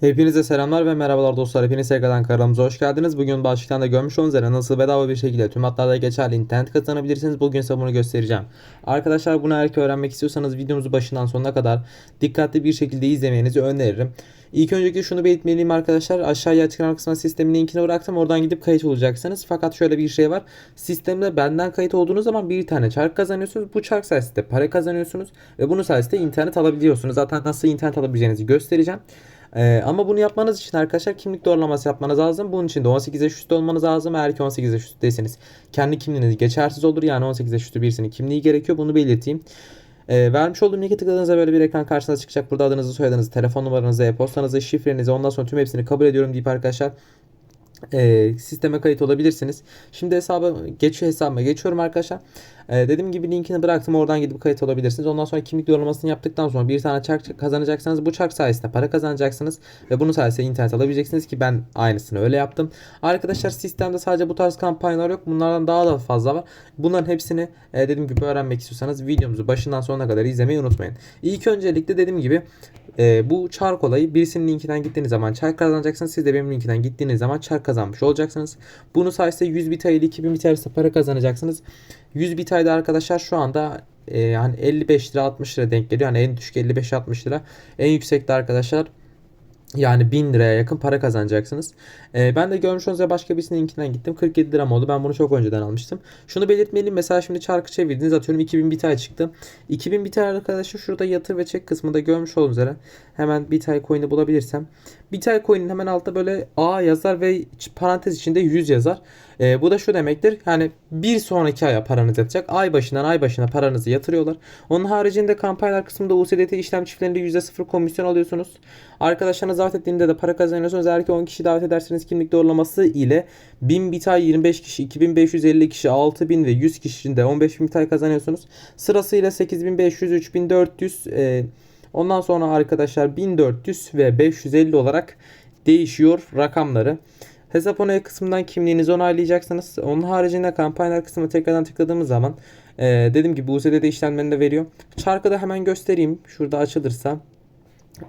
Hepinize selamlar ve merhabalar dostlar. Hepiniz tekrardan kanalımıza hoş geldiniz. Bugün başlıktan da görmüş olduğunuz üzere nasıl bedava bir şekilde tüm hatlarda geçerli internet kazanabilirsiniz. Bugün size bunu göstereceğim. Arkadaşlar bunu eğer ki öğrenmek istiyorsanız videomuzu başından sonuna kadar dikkatli bir şekilde izlemenizi öneririm. İlk öncelikle şunu belirtmeliyim arkadaşlar. Aşağıya açıklama kısmına sistemin linkini bıraktım. Oradan gidip kayıt olacaksınız. Fakat şöyle bir şey var. Sistemde benden kayıt olduğunuz zaman bir tane çark kazanıyorsunuz. Bu çark sayesinde para kazanıyorsunuz. Ve bunun sayesinde internet alabiliyorsunuz. Zaten nasıl internet alabileceğinizi göstereceğim. Ee, ama bunu yapmanız için arkadaşlar kimlik doğrulaması yapmanız lazım. Bunun için de 18 yaş üstü olmanız lazım. Eğer ki 18 yaş üstü değilseniz kendi kimliğiniz geçersiz olur. Yani 18 yaş üstü birisinin kimliği gerekiyor. Bunu belirteyim. Ee, vermiş olduğum linke tıkladığınızda böyle bir ekran karşınıza çıkacak. Burada adınızı, soyadınızı, telefon numaranızı, e-postanızı, şifrenizi ondan sonra tüm hepsini kabul ediyorum deyip arkadaşlar e, sisteme kayıt olabilirsiniz. Şimdi hesaba geçiyor hesabıma geçiyorum arkadaşlar. E, dediğim gibi linkini bıraktım oradan gidip kayıt olabilirsiniz. Ondan sonra kimlik doğrulamasını yaptıktan sonra bir tane çark kazanacaksınız. Bu çark sayesinde para kazanacaksınız ve bunun sayesinde internet alabileceksiniz ki ben aynısını öyle yaptım. Arkadaşlar sistemde sadece bu tarz kampanyalar yok. Bunlardan daha da fazla var. Bunların hepsini e, dediğim gibi öğrenmek istiyorsanız videomuzu başından sonuna kadar izlemeyi unutmayın. İlk öncelikle dediğim gibi e, bu çark olayı birisinin linkinden gittiğiniz zaman çark kazanacaksınız. Siz de benim linkten gittiğiniz zaman çark kazanmış olacaksınız. Bunu sayesinde 100 bit ile 2000 bit arasında para kazanacaksınız. 100 bit ayda arkadaşlar şu anda e, yani 55 lira 60 lira denk geliyor. Yani en düşük 55-60 lira. En yüksekte arkadaşlar yani 1000 liraya yakın para kazanacaksınız. Ee, ben de görmüş olduğunuz başka birisinin linkinden gittim. 47 liram oldu. Ben bunu çok önceden almıştım. Şunu belirtmeliyim. Mesela şimdi çarkı çevirdiniz. Atıyorum 2000 bitay çıktı. 2000 bitay arkadaşlar şurada yatır ve çek kısmında görmüş olduğunuz üzere. Hemen bitay coin'i bulabilirsem. Bitay coin'in hemen altta böyle A yazar ve parantez içinde 100 yazar. Ee, bu da şu demektir. Yani bir sonraki aya paranız yatacak. Ay başından ay başına paranızı yatırıyorlar. Onun haricinde kampanyalar kısmında USDT işlem çiftlerinde %0 komisyon alıyorsunuz. Arkadaşlarınız davet ettiğinde de para kazanıyorsunuz. Eğer ki 10 kişi davet ederseniz kimlik doğrulaması ile 1000 bitay 25 kişi, 2550 kişi, 6000 ve 100 kişinin de 15000 bitay kazanıyorsunuz. Sırasıyla 8500, 3400, e, ondan sonra arkadaşlar 1400 ve 550 olarak değişiyor rakamları. Hesap onayı kısmından kimliğinizi onaylayacaksınız. Onun haricinde kampanyalar kısmına tekrardan tıkladığımız zaman e, dediğim gibi USDT işlemlerini de veriyor. Çarkı da hemen göstereyim. Şurada açılırsa.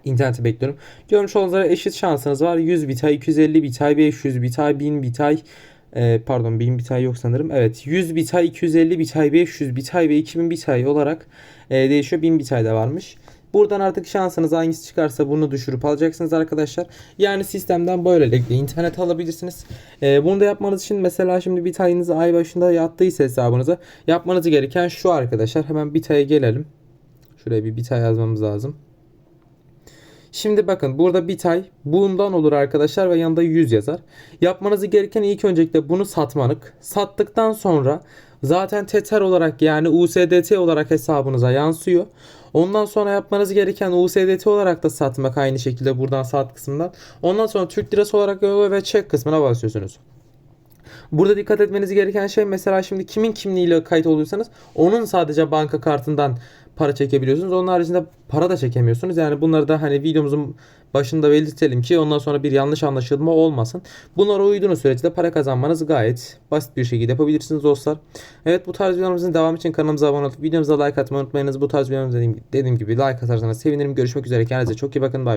İnterneti bekliyorum. Görmüş olduğunuz üzere eşit şansınız var. 100 bitay, 250 bitay, 500 bitay, 1000 bitay. E, pardon 1000 bitay yok sanırım. Evet 100 bitay, 250 bitay, 500 bitay ve 2000 bitay olarak e, değişiyor. 1000 bitay da varmış. Buradan artık şansınız hangisi çıkarsa bunu düşürüp alacaksınız arkadaşlar. Yani sistemden böylelikle internet alabilirsiniz. Ee, bunu da yapmanız için mesela şimdi bitayınız ay başında yattıysa hesabınıza yapmanız gereken şu arkadaşlar. Hemen bitaya gelelim. Şuraya bir bitay yazmamız lazım. Şimdi bakın burada bitay bundan olur arkadaşlar ve yanında 100 yazar. Yapmanız gereken ilk öncelikle bunu satmanık. Sattıktan sonra zaten Tether olarak yani USDT olarak hesabınıza yansıyor. Ondan sonra yapmanız gereken USDT olarak da satmak aynı şekilde buradan sat kısmından. Ondan sonra Türk lirası olarak euro ve çek kısmına basıyorsunuz. Burada dikkat etmeniz gereken şey mesela şimdi kimin kimliğiyle kayıt oluyorsanız onun sadece banka kartından para çekebiliyorsunuz. Onun haricinde para da çekemiyorsunuz. Yani bunları da hani videomuzun başında belirtelim ki ondan sonra bir yanlış anlaşılma olmasın. Bunlara uyduğunuz sürece de para kazanmanız gayet basit bir şekilde yapabilirsiniz dostlar. Evet bu tarz videolarımızın devamı için kanalımıza abone olup videomuza like atmayı unutmayınız. Bu tarz videolarımızı dediğim, dediğim gibi like atarsanız sevinirim. Görüşmek üzere. Kendinize çok iyi bakın. Bye.